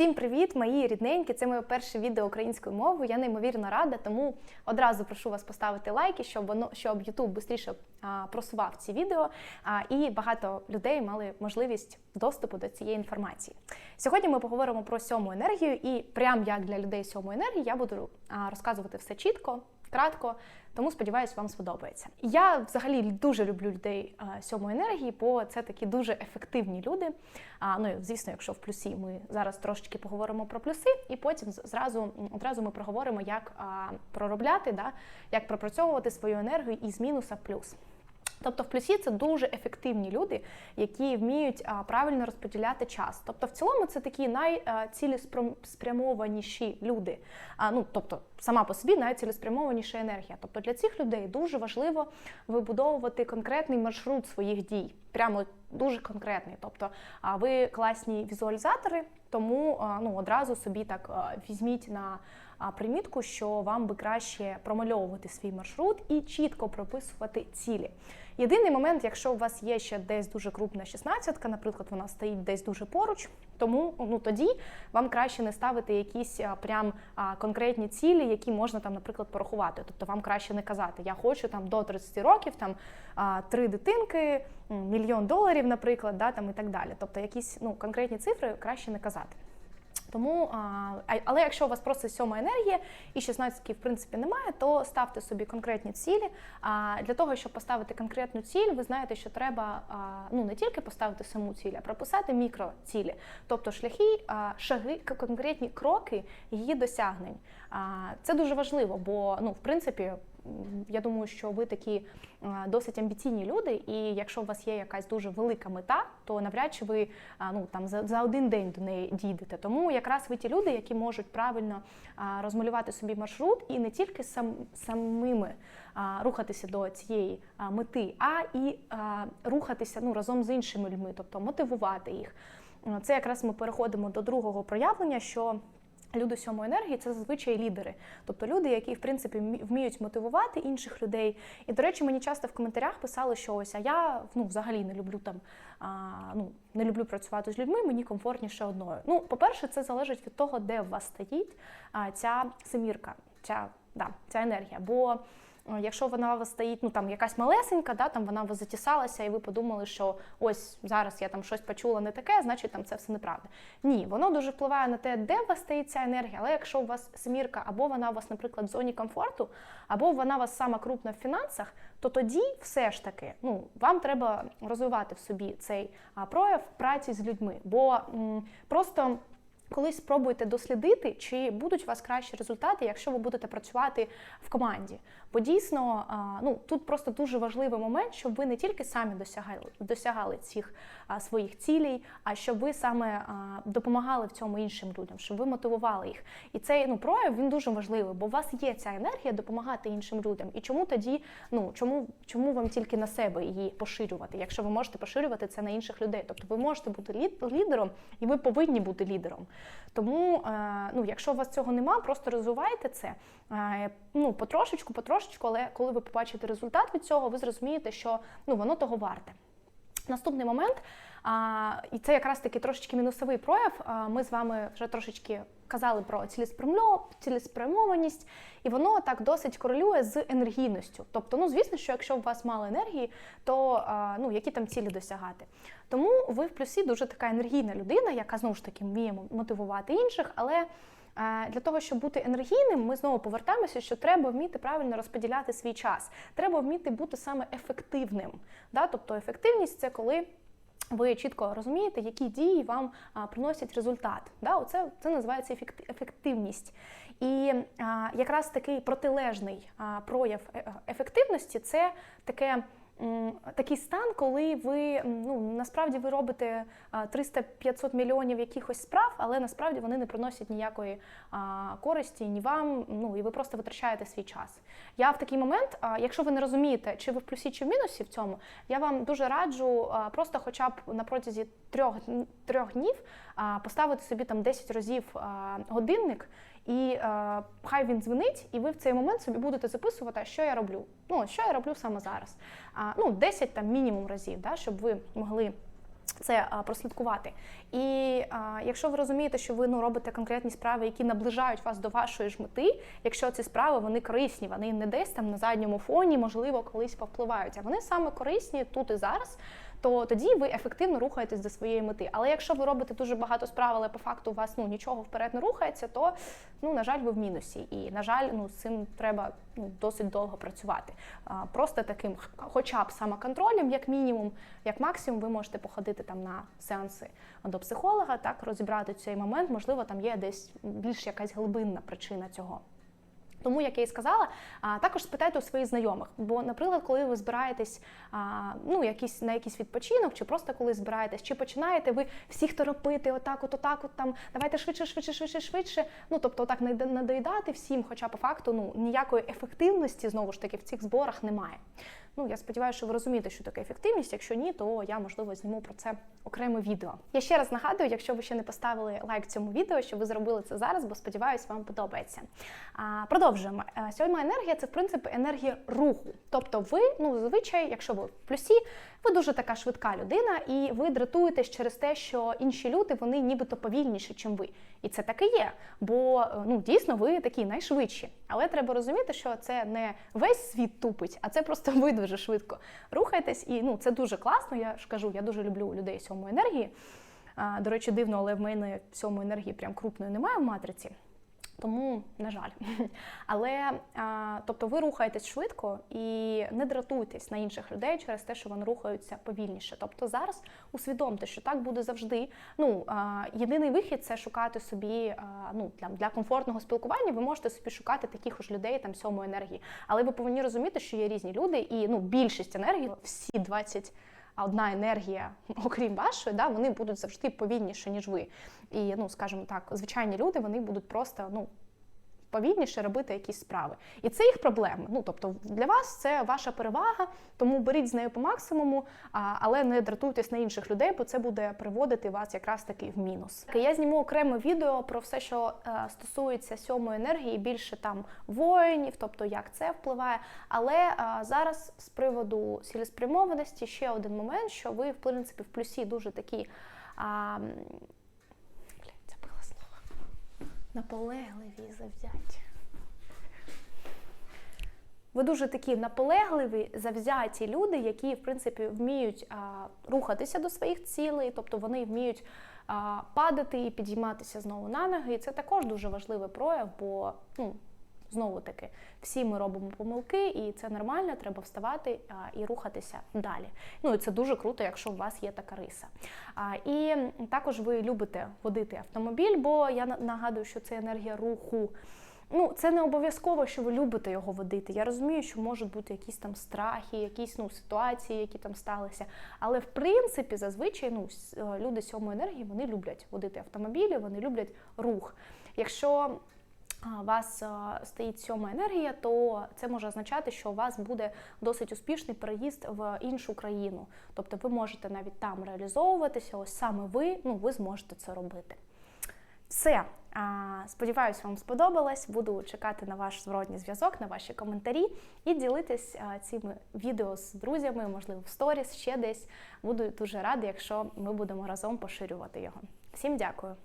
Всім привіт, мої рідненькі! Це моє перше відео українською мовою. Я неймовірно рада, тому одразу прошу вас поставити лайки, щоб воно щоб YouTube швидше просував ці відео, а, і багато людей мали можливість доступу до цієї інформації. Сьогодні ми поговоримо про сьому енергію, і прям як для людей сьомої енергії я буду розказувати все чітко, кратко. Тому сподіваюся, вам сподобається. Я взагалі дуже люблю людей сьомої енергії, бо це такі дуже ефективні люди. А ну звісно, якщо в плюсі ми зараз трошечки поговоримо про плюси, і потім зразу одразу ми проговоримо, як а, проробляти, да, як пропрацьовувати свою енергію із мінуса в плюс. Тобто в плюсі це дуже ефективні люди, які вміють правильно розподіляти час. Тобто, в цілому це такі найцілеспрямованіші люди. Ну, тобто, сама по собі найцілеспрямованіша енергія. Тобто для цих людей дуже важливо вибудовувати конкретний маршрут своїх дій. Прямо дуже конкретний. Тобто, ви класні візуалізатори, тому ну, одразу собі так візьміть на примітку, що вам би краще промальовувати свій маршрут і чітко прописувати цілі. Єдиний момент, якщо у вас є ще десь дуже крупна 16 наприклад, вона стоїть десь дуже поруч, тому ну тоді вам краще не ставити якісь прям конкретні цілі, які можна там, наприклад, порахувати. Тобто вам краще не казати, я хочу там до 30 років там три дитинки, мільйон доларів, наприклад, да, там і так далі. Тобто якісь ну конкретні цифри краще не казати. Тому, але якщо у вас просто сьома енергія і 16 в принципі немає, то ставте собі конкретні цілі. А для того, щоб поставити конкретну ціль, ви знаєте, що треба ну не тільки поставити саму ціль, а прописати мікроцілі, тобто шляхи, шаги, конкретні кроки її досягнень. Це дуже важливо, бо ну в принципі я думаю, що ви такі досить амбіційні люди, і якщо у вас є якась дуже велика мета, то навряд чи ви ну там за, за один день до неї дійдете. Тому якраз ви ті люди, які можуть правильно розмалювати собі маршрут і не тільки сам самими рухатися до цієї мети, а і рухатися ну разом з іншими людьми, тобто мотивувати їх. Це якраз ми переходимо до другого проявлення. що Люди сьомої енергії це зазвичай лідери, тобто люди, які в принципі вміють мотивувати інших людей. І, до речі, мені часто в коментарях писали, що ось а я ну взагалі не люблю там а, ну не люблю працювати з людьми, мені комфортніше одною. Ну, по-перше, це залежить від того, де в вас стоїть а, ця семірка, ця да, ця енергія. Бо якщо вона у вас стоїть, ну там якась малесенька, да, там вона у вас затісалася, і ви подумали, що ось зараз я там щось почула не таке, значить там це все неправда. Ні, воно дуже впливає на те, де у вас стоїть ця енергія, але якщо у вас семірка, або вона у вас, наприклад, в зоні комфорту, або вона у вас сама крупна в фінансах, то тоді все ж таки ну, вам треба розвивати в собі цей прояв праці з людьми. Бо м, просто. Колись спробуйте дослідити, чи будуть у вас кращі результати, якщо ви будете працювати в команді. Бо дійсно, ну тут просто дуже важливий момент, щоб ви не тільки самі досягали досягали цих своїх цілей, а щоб ви саме допомагали в цьому іншим людям, щоб ви мотивували їх. І цей ну прояв він дуже важливий, бо у вас є ця енергія допомагати іншим людям. І чому тоді, ну чому чому вам тільки на себе її поширювати, якщо ви можете поширювати це на інших людей? Тобто ви можете бути лідером, і ви повинні бути лідером. Тому, е, ну, якщо у вас цього нема, просто розвивайте це. Е, ну, потрошечку, потрошечку, але коли ви побачите результат від цього, ви зрозумієте, що ну, воно того варте. Наступний момент, і це якраз таки трошечки мінусовий прояв. Ми з вами вже трошечки казали про цілеспрямованість, і воно так досить корелює з енергійністю. Тобто, ну звісно, що якщо у вас мало енергії, то ну які там цілі досягати. Тому ви в плюсі дуже така енергійна людина, яка знову ж таки вміє мотивувати інших, але. Для того, щоб бути енергійним, ми знову повертаємося, що треба вміти правильно розподіляти свій час. Треба вміти бути саме ефективним. Да? Тобто ефективність це коли. Ви чітко розумієте, які дії вам приносять результат. Да? Оце це називається ефективність. І а, якраз такий протилежний а, прояв е, ефективності це таке такий стан, коли ви ну насправді ви робите 300-500 мільйонів якихось справ, але насправді вони не приносять ніякої користі ні вам. Ну і ви просто витрачаєте свій час. Я в такий момент, якщо ви не розумієте, чи ви в плюсі, чи в мінусі в цьому, я вам дуже раджу просто, хоча б на протязі трьох трьох днів, поставити собі там 10 разів годинник. І е, хай він дзвонить, і ви в цей момент собі будете записувати, що я роблю. Ну, що я роблю саме зараз. А, Ну, 10 там мінімум разів, да, щоб ви могли Це а, прослідкувати. І а, якщо ви розумієте, що ви ну, робите конкретні справи, які наближають вас до вашої ж мети, якщо ці справи вони корисні, вони не десь там на задньому фоні, можливо, колись повпливають, а вони саме корисні тут і зараз. То тоді ви ефективно рухаєтесь до своєї мети. Але якщо ви робите дуже багато справ, але по факту у вас ну нічого вперед не рухається, то ну на жаль, ви в мінусі. І на жаль, ну з цим треба ну досить довго працювати. А, Просто таким, хоча б самоконтролем, як мінімум, як максимум, ви можете походити там на сеанси до психолога, так розібрати цей момент. Можливо, там є десь більш якась глибинна причина цього. Тому, як я і сказала, також спитайте у своїх знайомих. Бо, наприклад, коли ви збираєтесь ну, якісь, на якийсь відпочинок, чи просто коли збираєтесь, чи починаєте ви всіх торопити, отак, от, отак, от там давайте швидше, швидше, швидше, швидше. Ну тобто, отак надоїдати всім, хоча по факту ну ніякої ефективності знову ж таки в цих зборах немає. Ну, я сподіваюся, що ви розумієте, що таке ефективність. Якщо ні, то я можливо зніму про це окреме відео. Я ще раз нагадую, якщо ви ще не поставили лайк цьому відео, що ви зробили це зараз, бо сподіваюся, вам подобається. А, Продовжуємо. Е, сьома енергія це в принципі енергія руху. Тобто, ви, ну зазвичай, якщо ви в плюсі, ви дуже така швидка людина, і ви дратуєтесь через те, що інші люди вони нібито повільніші, ніж ви. І це так і є. Бо ну дійсно ви такі найшвидші. Але треба розуміти, що це не весь світ тупить, а це просто ви дуже швидко рухаєтесь. І ну це дуже класно. Я ж кажу, я дуже люблю людей сьомої енергії. До речі, дивно, але в мене сьомої енергії прям крупної немає в матриці. Тому, на жаль. Але тобто ви рухаєтесь швидко і не дратуйтесь на інших людей через те, що вони рухаються повільніше. Тобто зараз усвідомте, що так буде завжди. Ну єдиний вихід це шукати собі ну для, комфортного спілкування. Ви можете собі шукати таких ж людей там сьомої енергії. Але ви повинні розуміти, що є різні люди, і ну більшість енергії, всі 20 а одна енергія, окрім вашої, да, вони будуть завжди повільніше, ніж ви. І, ну, скажімо так, звичайні люди вони будуть просто ну, повільніше робити якісь справи. І це їх проблеми. Ну тобто для вас це ваша перевага, тому беріть з нею по максимуму, але не дратуйтесь на інших людей, бо це буде приводити вас якраз таки в мінус. Я зніму окреме відео про все, що е, стосується сьомої енергії, більше там воїнів, тобто як це впливає. Але е, зараз з приводу цілеспрямованості ще один момент, що ви в принципі в плюсі дуже такі наполегливі завзяті. Ви дуже такі наполегливі, завзяті люди, які, в принципі, вміють а, рухатися до своїх цілей, тобто вони вміють а, падати і підійматися знову на ноги. І це також дуже важливий прояв, бо ну, Знову таки, всі ми робимо помилки, і це нормально, треба вставати а, і рухатися далі. Ну і це дуже круто, якщо у вас є така риса. А, І також ви любите водити автомобіль, бо я нагадую, що це енергія руху. Ну, це не обов'язково, що ви любите його водити. Я розумію, що можуть бути якісь там страхи, якісь ну, ситуації, які там сталися. Але в принципі, зазвичай ну, е, люди сьомої енергії вони люблять водити автомобілі, вони люблять рух. Якщо у вас стоїть сьома енергія, то це може означати, що у вас буде досить успішний переїзд в іншу країну. Тобто ви можете навіть там реалізовуватися, ось саме ви, ну ви зможете це робити. Все. Сподіваюсь, вам сподобалось. Буду чекати на ваш зворотній зв'язок, на ваші коментарі і ділитись цими відео з друзями, можливо, в сторіс ще десь. Буду дуже рада, якщо ми будемо разом поширювати його. Всім дякую!